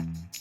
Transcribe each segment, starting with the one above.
Thank you.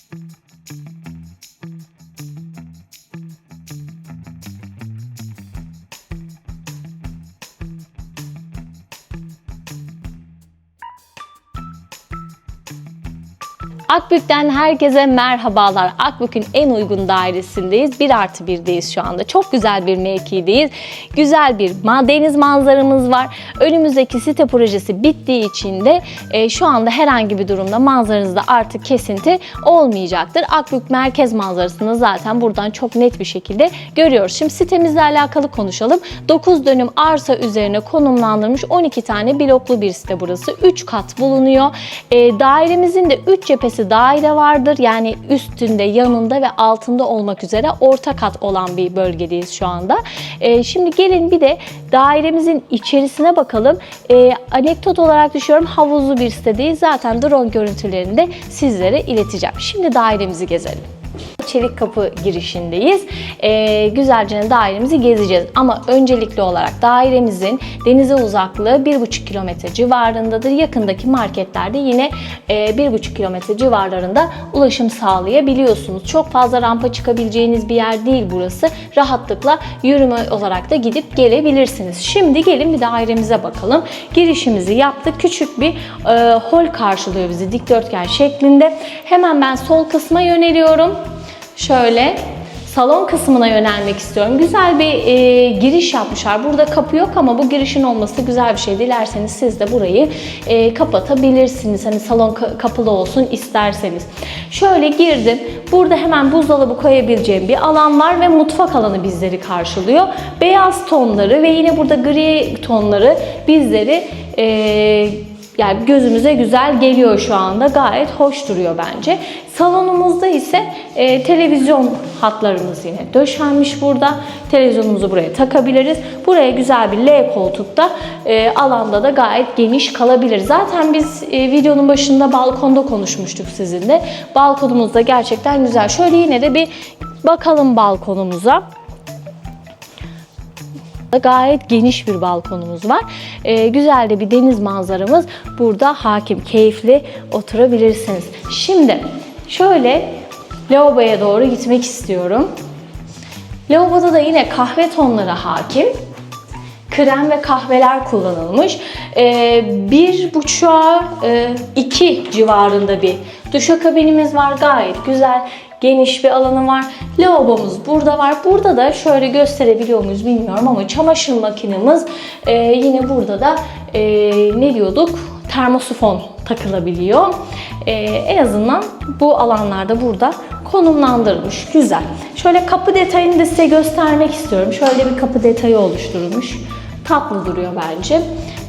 Akbük'ten herkese merhabalar. Akbük'ün en uygun dairesindeyiz. 1 artı 1'deyiz şu anda. Çok güzel bir mevkideyiz. Güzel bir deniz manzaramız var. Önümüzdeki site projesi bittiği için de e, şu anda herhangi bir durumda manzaranızda artık kesinti olmayacaktır. Akbük merkez manzarasını zaten buradan çok net bir şekilde görüyoruz. Şimdi sitemizle alakalı konuşalım. 9 dönüm arsa üzerine konumlandırmış 12 tane bloklu bir site burası. 3 kat bulunuyor. E, dairemizin de 3 cephesi daire vardır. Yani üstünde, yanında ve altında olmak üzere orta kat olan bir bölgedeyiz şu anda. E, şimdi gelin bir de dairemizin içerisine bakalım. E, anekdot olarak düşüyorum havuzlu bir sitedeyiz. Zaten drone görüntülerini de sizlere ileteceğim. Şimdi dairemizi gezelim. Çelik kapı girişindeyiz. Ee, güzelce dairemizi gezeceğiz. Ama öncelikli olarak dairemizin denize uzaklığı 1,5 kilometre civarındadır. Yakındaki marketlerde yine e, 1,5 kilometre civarlarında ulaşım sağlayabiliyorsunuz. Çok fazla rampa çıkabileceğiniz bir yer değil burası. Rahatlıkla yürüme olarak da gidip gelebilirsiniz. Şimdi gelin bir dairemize bakalım. Girişimizi yaptık. Küçük bir e, hol karşılıyor bizi dikdörtgen şeklinde. Hemen ben sol kısma yöneliyorum. Şöyle salon kısmına yönelmek istiyorum. Güzel bir e, giriş yapmışlar. Burada kapı yok ama bu girişin olması güzel bir şey. Dilerseniz siz de burayı e, kapatabilirsiniz. Hani salon ka- kapalı olsun isterseniz. Şöyle girdim. Burada hemen buzdolabı koyabileceğim bir alan var ve mutfak alanı bizleri karşılıyor. Beyaz tonları ve yine burada gri tonları bizleri e, yani gözümüze güzel geliyor şu anda. Gayet hoş duruyor bence. Salonumuzda ise e, televizyon hatlarımız yine döşenmiş burada. Televizyonumuzu buraya takabiliriz. Buraya güzel bir L koltukta e, alanda da gayet geniş kalabilir. Zaten biz e, videonun başında balkonda konuşmuştuk sizinle. Balkonumuz da gerçekten güzel. Şöyle yine de bir bakalım balkonumuza. Gayet geniş bir balkonumuz var. Ee, güzel de bir deniz manzaramız burada hakim. Keyifli oturabilirsiniz. Şimdi şöyle lavaboya doğru gitmek istiyorum. Lavaboda da yine kahve tonları hakim. Krem ve kahveler kullanılmış. Ee, bir buçuğa e, iki civarında bir duşakabinimiz var. Gayet güzel geniş bir alanı var. Lavabomuz burada var. Burada da şöyle gösterebiliyor muyuz bilmiyorum ama çamaşır makinemiz e, yine burada da e, ne diyorduk? Termosifon takılabiliyor. E, en azından bu alanlarda burada konumlandırılmış. Güzel. Şöyle kapı detayını da size göstermek istiyorum. Şöyle bir kapı detayı oluşturulmuş. Tatlı duruyor bence.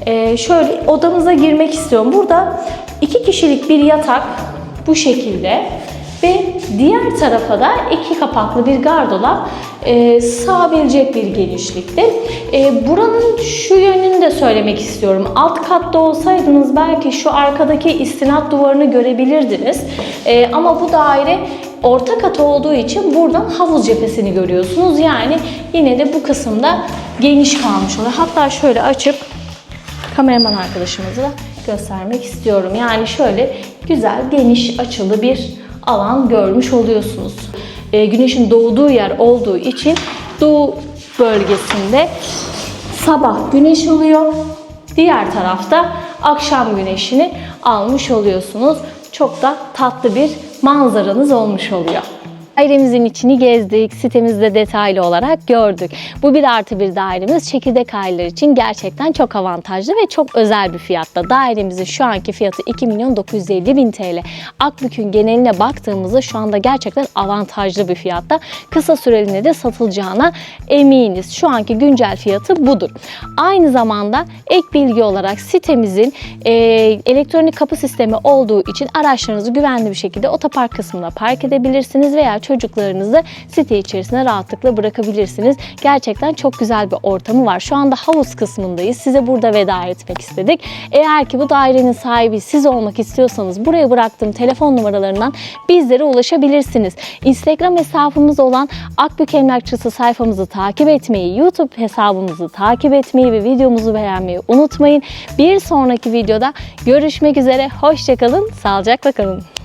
E, şöyle odamıza girmek istiyorum. Burada iki kişilik bir yatak bu şekilde ve diğer tarafa da iki kapaklı bir gardırop e, sığabilecek bir genişlikte. E, buranın şu yönünü de söylemek istiyorum. Alt katta olsaydınız belki şu arkadaki istinat duvarını görebilirdiniz. E, ama bu daire orta kat olduğu için buradan havuz cephesini görüyorsunuz. Yani yine de bu kısımda geniş kalmış oluyor. Hatta şöyle açıp kameraman arkadaşımızı da göstermek istiyorum. Yani şöyle güzel, geniş, açılı bir alan görmüş oluyorsunuz. E, güneşin doğduğu yer olduğu için doğu bölgesinde sabah güneş oluyor. Diğer tarafta akşam güneşini almış oluyorsunuz. Çok da tatlı bir manzaranız olmuş oluyor. Dairemizin içini gezdik, sitemizde detaylı olarak gördük. Bu bir artı bir dairemiz çekirdek aileler için gerçekten çok avantajlı ve çok özel bir fiyatta. Dairemizin şu anki fiyatı 2 milyon 950 bin TL. Akbük'ün geneline baktığımızda şu anda gerçekten avantajlı bir fiyatta. Kısa süreliğine de satılacağına eminiz. Şu anki güncel fiyatı budur. Aynı zamanda ek bilgi olarak sitemizin e, elektronik kapı sistemi olduğu için araçlarınızı güvenli bir şekilde otopark kısmına park edebilirsiniz veya çocuklarınızı site içerisine rahatlıkla bırakabilirsiniz. Gerçekten çok güzel bir ortamı var. Şu anda havuz kısmındayız. Size burada veda etmek istedik. Eğer ki bu dairenin sahibi siz olmak istiyorsanız buraya bıraktığım telefon numaralarından bizlere ulaşabilirsiniz. Instagram hesabımız olan Akbük Emlakçısı sayfamızı takip etmeyi, YouTube hesabımızı takip etmeyi ve videomuzu beğenmeyi unutmayın. Bir sonraki videoda görüşmek üzere. Hoşçakalın, sağlıcakla kalın.